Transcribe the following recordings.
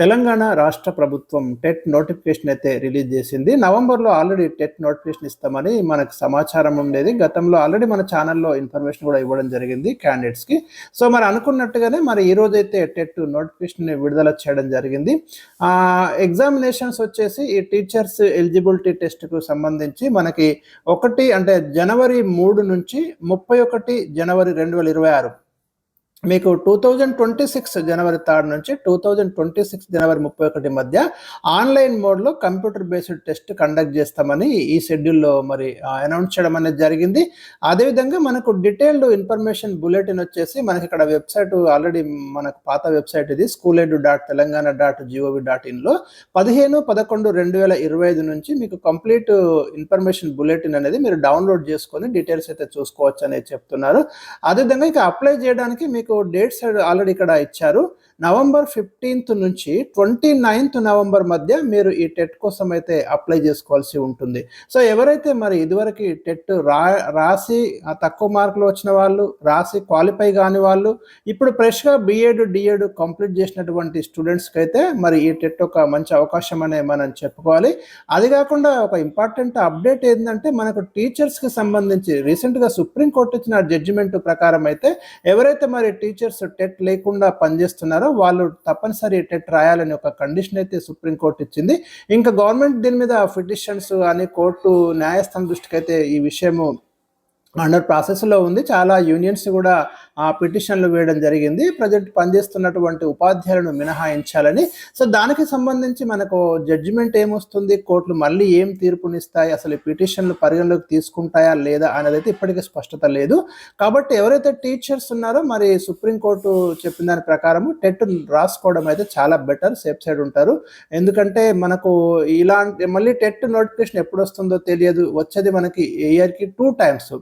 తెలంగాణ రాష్ట్ర ప్రభుత్వం TET notification అయితే రిలీజ్ చేసింది. నవంబర్లో ఆల్రెడీ టెట్ నోటిఫికేషన్ ఇస్తామని మనకు సమాచారం ఉండేది. గతంలో ఆల్రెడీ మన ఛానల్లో ఇన్ఫర్మేషన్ కూడా ఇవ్వడం జరిగింది క్యాండిడేట్స్కి. సో మరి అనుకున్నట్టుగానే మరి ఈ రోజైతే టెట్ నోటిఫికేషన్ విడుదల చేయడం జరిగింది. ఎగ్జామినేషన్స్ వచ్చేసి ఈ టీచర్స్ ఎలిజిబిలిటీ టెస్ట్కు సంబంధించి మనకి ఒకటి అంటే జనవరి మూడు నుంచి ముప్పై ఒకటి జనవరి రెండు వేల ఇరవై ఆరు మీకు two thousand twenty six January third నుంచి two thousand twenty six January ముప్పై ఒకటి మధ్య ఆన్లైన్ మోడ్లో కంప్యూటర్ బేస్డ్ టెస్ట్ కండక్ట్ చేస్తామని ఈ షెడ్యూల్లో మరి అనౌన్స్ చేయడం అనేది జరిగింది. అదేవిధంగా మనకు డీటెయిల్డ్ ఇన్ఫర్మేషన్ బులెటిన్ వచ్చేసి మనకి ఇక్కడ వెబ్సైట్ ఆల్రెడీ మనకు పాత వెబ్సైట్ ఇది school ed dot Telangana dot gov dot ఇన్లో పదిహేను పదకొండు రెండు వేల ఇరవై ఐదు నుంచి మీకు కంప్లీట్ ఇన్ఫర్మేషన్ బులెటిన్ అనేది మీరు డౌన్లోడ్ చేసుకొని డీటెయిల్స్ అయితే చూసుకోవచ్చు అనేది చెప్తున్నారు. అదేవిధంగా ఇక అప్లై చేయడానికి మీకు డేట్స్ ఆల్రెడీ ఇక్కడ ఇచ్చారు. నవంబర్ ఫిఫ్టీన్త్ నుంచి ట్వంటీ నైన్త్ నవంబర్ మధ్య మీరు ఈ టెట్ కోసం అయితే అప్లై చేసుకోవాల్సి ఉంటుంది. సో ఎవరైతే మరి ఇదివరకు టెట్ రా రాసి తక్కువ మార్కులు వచ్చిన వాళ్ళు రాసి క్వాలిఫై కాని వాళ్ళు ఇప్పుడు ఫ్రెష్గా బిఎడ్ డిఎడ్ కంప్లీట్ చేసినటువంటి స్టూడెంట్స్కి అయితే మరి ఈ టెట్ ఒక మంచి అవకాశం అనే మనం చెప్పుకోవాలి. అది కాకుండా ఒక ఇంపార్టెంట్ అప్డేట్ ఏంటంటే మనకు టీచర్స్కి సంబంధించి రీసెంట్గా సుప్రీంకోర్టు ఇచ్చిన జడ్జిమెంట్ ప్రకారం అయితే ఎవరైతే మరి టీచర్స్ టెట్ లేకుండా పనిచేస్తున్నారో వాళ్ళు తప్పనిసరి టెట్ రాయాలని ఒక కండిషన్ అయితే సుప్రీంకోర్టు ఇచ్చింది. ఇంకా గవర్నమెంట్ దీని మీద ఫిటిషన్స్ అని కోర్టు న్యాయస్థానం దృష్టికి అయితే ఈ విషయము అండర్ ప్రాసెస్లో ఉంది. చాలా యూనియన్స్ కూడా ఆ పిటిషన్లు వేయడం జరిగింది. ప్రజెంట్ పనిచేస్తున్నటువంటి ఉపాధ్యాయులను మినహాయించాలని. సో దానికి సంబంధించి మనకు జడ్జిమెంట్ ఏమొస్తుంది? కోర్టులు మళ్ళీ ఏం తీర్పునిస్తాయి? అసలు ఈ పిటిషన్లు పరిగణలోకి తీసుకుంటాయా లేదా అనేది అయితే ఇప్పటికీ స్పష్టత లేదు. కాబట్టి ఎవరైతే టీచర్స్ ఉన్నారో మరి సుప్రీంకోర్టు చెప్పిన దాని ప్రకారము టెట్ రాసుకోవడం అయితే చాలా బెటర్ సేఫ్ సైడ్ ఉంటారు. ఎందుకంటే మనకు ఇలాంటి మళ్ళీ టెట్ నోటిఫికేషన్ ఎప్పుడు వస్తుందో తెలియదు. వచ్చేది మనకి ఇయర్కి టూ టైమ్స్.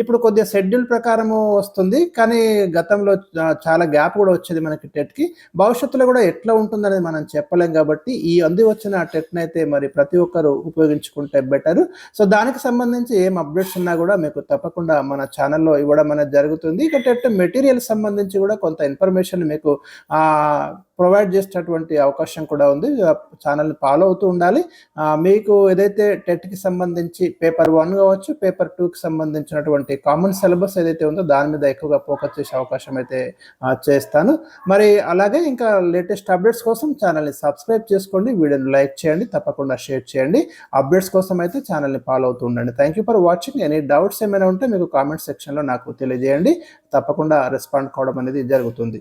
ఇప్పుడు కొద్దిగా షెడ్యూల్ ప్రకారము వస్తుంది. కానీ గతంలో చాలా గ్యాప్ కూడా వచ్చేది మనకి టెట్కి భవిష్యత్తులో కూడా ఎట్లా ఉంటుందనేది మనం చెప్పలేం కాబట్టి ఈ అంది వచ్చిన టెట్ని అయితే మరి ప్రతి ఒక్కరు ఉపయోగించుకుంటే బెటర్. సో దానికి సంబంధించి ఏం అప్డేట్స్ ఉన్నా కూడా మీకు తప్పకుండా మన ఛానల్లో ఇవ్వడం అనేది జరుగుతుంది. ఇక టెట్ మెటీరియల్ సంబంధించి కూడా కొంత ఇన్ఫర్మేషన్ మీకు ప్రొవైడ్ చేసేటటువంటి అవకాశం కూడా ఉంది. ఛానల్ని ఫాలో అవుతూ ఉండాలి. మీకు ఏదైతే టెట్కి సంబంధించి పేపర్ వన్ కావచ్చు పేపర్ టూకి సంబంధించినటువంటి కామన్ సిలబస్ ఏదైతే ఉందో దాని మీద ఎక్కువగా ఫోకస్ చేసే అవకాశం అయితే చేస్తాను. మరి అలాగే ఇంకా లేటెస్ట్ అప్డేట్స్ కోసం ఛానల్ని సబ్స్క్రైబ్ చేసుకోండి. వీడియోని లైక్ చేయండి. తప్పకుండా షేర్ చేయండి. అప్డేట్స్ కోసం అయితే ఛానల్ని ఫాలో అవుతూ ఉండండి. Thank you for watching. Any doubts ఏమైనా ఉంటే మీకు కామెంట్ సెక్షన్లో నాకు తెలియజేయండి. తప్పకుండా రెస్పాండ్ కావడం అనేది జరుగుతుంది.